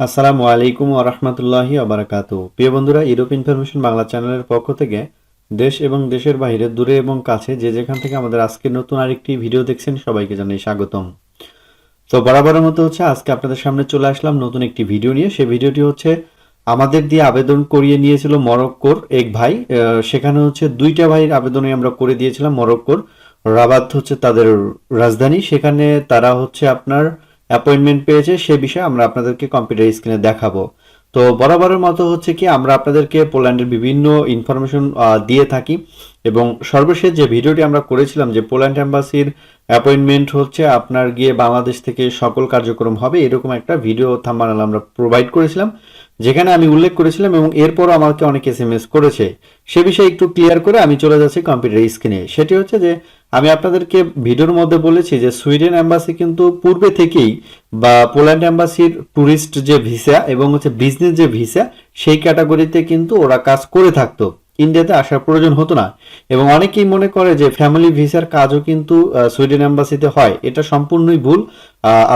আসসালামু আলাইকুম আরহামতুল্লাহি আবরাকাতু প্রিয় বন্ধুরা ইউরোপ ইনফরমেশন বাংলা চ্যানেলের পক্ষ থেকে দেশ এবং দেশের বাইরে, দূরে এবং কাছে যে যেখান থেকে আমাদের আজকের নতুন আরেকটি ভিডিও দেখছেন, সবাইকে জানাই স্বাগতম। তো বরাবরের মতো হচ্ছে আজকে আপনাদের সামনে চলে আসলাম নতুন একটি ভিডিও নিয়ে। সেই ভিডিওটি হচ্ছে আমাদের দিয়ে আবেদন করিয়ে নিয়েছিল মরক্কোর এক ভাই। সেখানে হচ্ছে দুইটা ভাইয়ের আবেদনই আমরা করে দিয়েছিলাম মরক্কোর। রাবাত হচ্ছে তাদের রাজধানী। সেখানে তারা হচ্ছে আপনার অ্যাপয়েন্টমেন্ট পেয়েছে, সে বিষয়ে আমরা আপনাদেরকে কম্পিউটার স্ক্রিনে দেখাবো। তো বরাবরের মতো হচ্ছে কি, আমরা আপনাদেরকে পোল্যান্ডের বিভিন্ন ইনফরমেশন দিয়ে থাকি এবং সর্বশেষ যে ভিডিওটি আমরা করেছিলাম যে পোল্যান্ড অ্যাম্বাসির অ্যাপয়েন্টমেন্ট হচ্ছে আপনার গিয়ে বাংলাদেশ থেকে সকল কার্যক্রম হবে, এরকম একটা ভিডিও থাম্বানাল আমরা প্রোভাইড করেছিলাম, যেখানে আমি উল্লেখ করেছিলাম এবং এরপরও আমাকে অনেক এস এম এস করেছে। সে বিষয়ে একটু ক্লিয়ার করে আমি চলে যাচ্ছি কম্পিউটার স্ক্রিনে সেটি হচ্ছে যে, আমি আপনাদেরকে ভিডিওর মধ্যে বলেছি যে সুইডেন অ্যাম্বাসি কিন্তু পূর্বে থেকেই বা পোল্যান্ড অ্যাম্বাসির ট্যুরিস্ট যে ভিসা এবং হচ্ছে বিজনেস যে ভিসা সেই ক্যাটাগরিতে কিন্তু ওরা কাজ করে থাকতো। ইন্ডিয়াতে আসার প্রয়োজন হতো না। এবং অনেকেই মনে করে যে ফ্যামিলি ভিসার কাজও কিন্তু সুইডেন অ্যাম্বাসিতে হয়। এটা সম্পূর্ণই ভুল।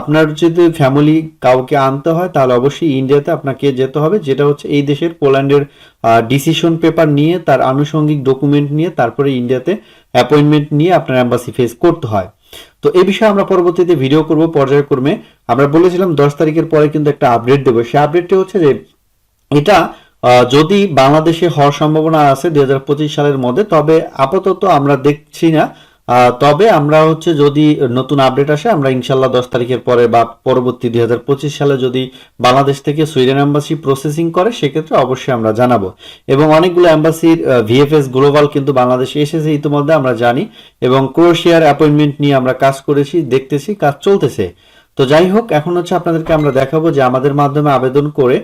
আপনার যদি ফ্যামিলি কাউকে আনতে হয়, তাহলে অবশ্যই ইন্ডিয়াতে আপনাকে যেতে হবে। যেটা হচ্ছে এই দেশের পোল্যান্ডের ডিসিশন পেপার নিয়ে, তার আনুষঙ্গিক ডকুমেন্ট নিয়ে, তারপরে ইন্ডিয়াতে অ্যাপয়েন্টমেন্ট নিয়ে আপনার অ্যাম্বাসি ফেস করতে হয়। তো এ বিষয়ে আমরা পরবর্তীতে ভিডিও করব পর্যায়ক্রমে। আমরা বলেছিলাম দশ তারিখের পরে কিন্তু একটা আপডেট দেবো। সেই আপডেটটি হচ্ছে যে, এটা যদি বাংলাদেশে হওয়ার সম্ভাবনা আছে দুই হাজার পঁচিশ সালের মধ্যে, তবে আপাতত আমরা দেখছি না। তবে আমরা হচ্ছে যদি নতুন আপডেট আসে, আমরা ইনশাল্লাহ দশ তারিখের পরে বা পরবর্তী দুই হাজার পঁচিশ সালে যদি বাংলাদেশ থেকে সুইডেন অ্যাম্বাসি প্রসেসিং করে, সেক্ষেত্রে অবশ্যই আমরা জানাব। এবং অনেকগুলো অ্যাম্বাসির ভিএফএস গ্লোবাল কিন্তু বাংলাদেশে এসেছে ইতিমধ্যে, আমরা জানি। এবং ক্রোয়েশিয়ার অ্যাপয়েন্টমেন্ট নিয়ে আমরা কাজ করেছি, দেখতেছি, কাজ চলতেছে। তো যাই হোক এখন হচ্ছে আপনাদেরকে আমরা দেখাবো যে আমাদের মাধ্যমে আবেদন করে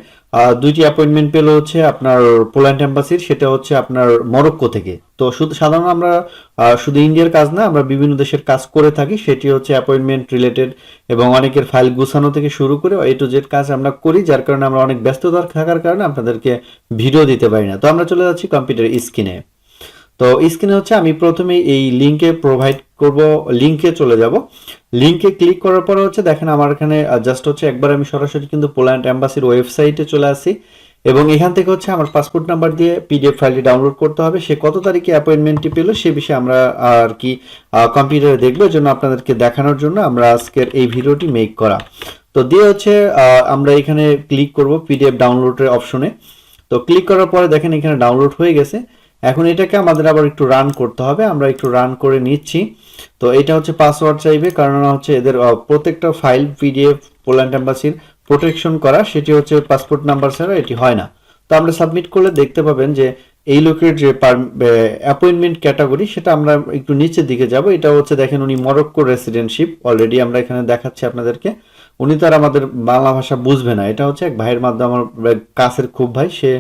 দুইটি অ্যাপয়েন্টমেন্ট পেল হচ্ছে আপনার পোল্যান্ড এম্বাসির সেটা হচ্ছে আপনার মরক্কো থেকে। তো শুধু সাধারণত আমরা শুধু ইন্ডিয়ার কাজ না, আমরা বিভিন্ন দেশের কাজ করে থাকি, সেটি হচ্ছে অ্যাপয়েন্টমেন্ট রিলেটেড এবং অনেকের ফাইল গুছানো থেকে শুরু করে এ টু জেড কাজ আমরা করি, যার কারণে আমরা অনেক ব্যস্ততার থাকার কারণে আপনাদেরকে ভিডিও দিতে পারি না। তো আমরা চলে যাচ্ছি কম্পিউটার স্ক্রিনে তো স্ক্রিনে হচ্ছে আমি প্রথমে এই লিংকে প্রোভাইড করব লিঙ্কে চলে যাব। লিংকে ক্লিক করার পরে হচ্ছে দেখেন আমার এখানে জাস্ট হচ্ছে একবার আমি সরাসরি কিন্তু পোল্যান্ড অ্যাম্বাসির ওয়েবসাইটে চলে আসি। এবং এখান থেকে হচ্ছে আমার পাসপোর্ট নাম্বার দিয়ে পিডিএফ ফাইলটি ডাউনলোড করতে হবে। সে কত তারিখে অ্যাপয়েন্টমেন্টটি পেল সে বিষয়ে আমরা আর কি কম্পিউটারে দেখব জন্য আপনাদেরকে দেখানোর জন্য আমরা আজকের এই ভিডিওটি মেক করা। তো দিয়ে হচ্ছে আমরা এখানে ক্লিক করব পিডিএফ ডাউনলোডের অপশনে তো ক্লিক করার পরে দেখেন এখানে ডাউনলোড হয়ে গেছে। এখন এটাকে আমাদের আবার একটু রান করতে হবে, আমরা একটু রান করে নিচ্ছি। তো এটা হচ্ছে পাসওয়ার্ড চাইবে, কারণ হচ্ছে এদের প্রত্যেকটা ফাইল পিডিএফ পোল্যান্ড এম্বাসির প্রোটেকশন করা, সেটি হচ্ছে পাসপোর্ট নাম্বার ছাড়া এটি হয় না। তো আমরা সাবমিট করলে দেখতে পাবেন যে এই লোকের যে অ্যাপয়েন্টমেন্ট ক্যাটাগরি সেটা আমরা একটু নিচের দিকে যাব। এটা হচ্ছে দেখেন উনি মরক্কো রেসিডেন্টশিপ অলরেডি আমরা এখানে দেখাচ্ছি আপনাদেরকে। উনি তো আর আমাদের বাংলা ভাষা বুঝবে না। এটা হচ্ছে এক ভাইয়ের মাধ্যমে আমার কাছের খুব ভাই, সে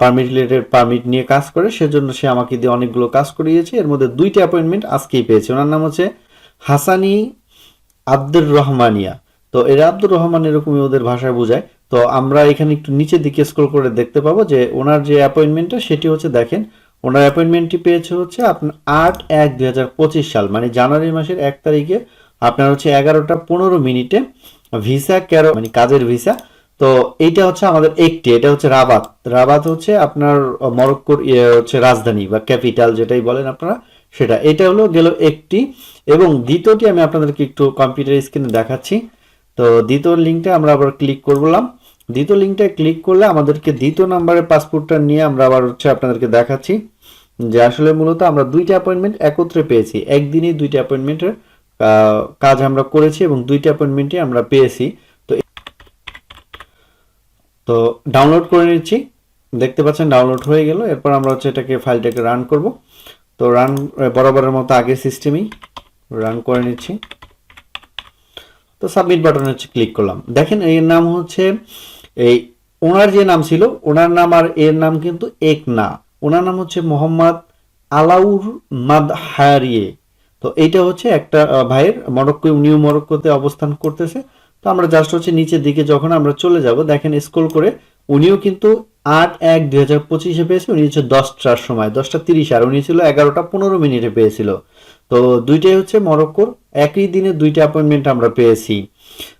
পারমিট রিলেটেড পারমিট নিয়ে কাজ করে, সেজন্য সে আমাকে দিয়ে অনেকগুলো কাজ করিয়েছে। এর মধ্যে দুইটা অ্যাপয়েন্টমেন্ট আজকেই পেয়েছে। ওনার নাম হচ্ছে হাসানি আব্দুর রহমানিয়া। তো এরা আব্দুর রহমান এরকমই ওদের ভাষায় বোঝায়। তো আমরা এখানে একটু নিচের দিকে স্ক্রল করে দেখতে পাবো যে ওনার যে অ্যাপয়েন্টমেন্টটা সেটি হচ্ছে দেখেন, ওনার অ্যাপয়েন্টমেন্টটি পেয়েছে হচ্ছে আপনার আট এক দুই সাল মানে জানুয়ারি মাসের এক তারিখে। আপনার হচ্ছে এগারোটা পনেরো মিনিটে ভিসা ক্যারো মানে কাজের ভিসা। তো এইটা হচ্ছে আমাদের একটি, এটা হচ্ছে রাবাত। রাবাত হচ্ছে আপনার মরক্কোর ইয়ে হচ্ছে রাজধানী বা ক্যাপিটাল যেটাই বলেন আপনারা, সেটা। এটা হলো গেল একটি। এবং দ্বিতীয়টি আমি আপনাদেরকে একটু কম্পিউটার স্ক্রিনে দেখাচ্ছি। তো দ্বিতীয় লিঙ্কটা আমরা আবার ক্লিক করলাম। দ্বিতীয় লিঙ্কটা ক্লিক করলে আমাদেরকে দ্বিতীয় নাম্বারের পাসপোর্টটা নিয়ে আমরা আবার হচ্ছে আপনাদেরকে দেখাচ্ছি। যে আসলে মূলত আমরা দুইটা অ্যাপয়েন্টমেন্ট একত্রে পেয়েছি। একদিনই দুইটা অ্যাপয়েন্টমেন্টের কাজ আমরা করেছি এবং দুইটা অ্যাপয়েন্টমেন্টই আমরা পেয়েছি। তো ডাউনলোড করে নিচ্ছি। দেখতে পাচ্ছেন ডাউনলোড হয়ে গেল। এরপর আমরা হচ্ছে এটাকে ফাইলটাকে রান করব। তো রান বরাবরের মতো আগে সিস্টেমেই রান করে নিচ্ছি। তো সাবমিট বাটনে হচ্ছে ক্লিক করলাম। দেখেন এর নাম হচ্ছে, এই ওনার যে নাম ছিল, ওনার নাম আর এর নাম কিন্তু এক না। ওনার নাম হচ্ছে মোহাম্মদ আলাউর মাদ মাদহারিয়ে। তো এইটা হচ্ছে একটা ভাইয়ের মরক্কো উনিও মরক্কোতে অবস্থান করতেছে। তো আমরা জাস্ট হচ্ছে নিচের দিকে যখন আমরা চলে যাব, দেখেন স্ক্রল করে, উনিও কিন্তু আট এক দুই হাজার পঁচিশে পেয়েছে উনি হচ্ছে দশটার সময়, দশটা তিরিশ, আর উনি ছিল এগারোটা পনেরো মিনিটে পেয়েছিল। তো দুইটাই হচ্ছে মরক্কোর, একই দিনে দুইটা অ্যাপয়েন্টমেন্ট আমরা পেয়েছি।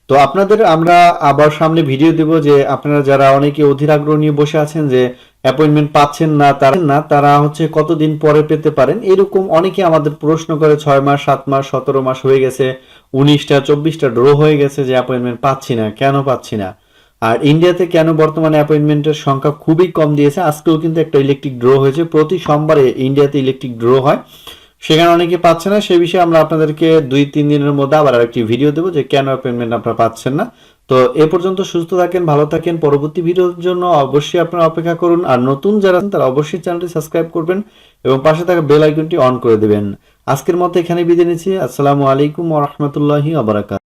তো আপনাদের আমরা আবার সামনে ভিডিও দেব যে আপনারা যারা অনেকে অধীর আগ্রহ নিয়ে বসে আছেন যে অ্যাপয়েন্টমেন্ট পাচ্ছেন না, তারা না, তারা হচ্ছে কতদিন পরে পেতে পারেন? এরকম অনেকে আমাদের প্রশ্ন করে, ছয় মাস, সাত মাস, সতেরো মাস হয়ে গেছে, উনিশটা, চব্বিশটা ড্র হয়ে গেছে যে অ্যাপয়েন্টমেন্ট পাচ্ছি না, কেন পাচ্ছি না? আর ইন্ডিয়াতে কেন বর্তমানে অ্যাপয়েন্টমেন্টের সংখ্যা খুবই কম দিয়েছে? আজকেও কিন্তু একটা ইলেকট্রিক ড্র হয়েছে। প্রতি সোমবারে ইন্ডিয়াতে ইলেকট্রিক ড্র হয়। সেখানে অনেকে পাচ্ছে না, সে বিষয়ে আমরা আপনাদেরকে দুই, তিন দিনের মধ্যে আবার আরেকটি ভিডিও দেবো যে কেন অ্যাপয়েন্টমেন্ট আপনারা পাচ্ছেন না। তো এ পর্যন্ত সুস্থ থাকেন, ভালো থাকেন। পরবর্তী ভিডিওর জন্য অবশ্যই আপনারা অপেক্ষা করুন। আর নতুন যারা আছেন, তারা অবশ্যই চ্যানেলটি সাবস্ক্রাইব করবেন এবং পাশে থাকা বেল আইকনটি অন করে দেবেন। আজকের মতো এখানে বিদায় নিচ্ছি। আসসালামু আলাইকুম ওয়া রাহমাতুল্লাহি ওয়া বারাকাতুহু।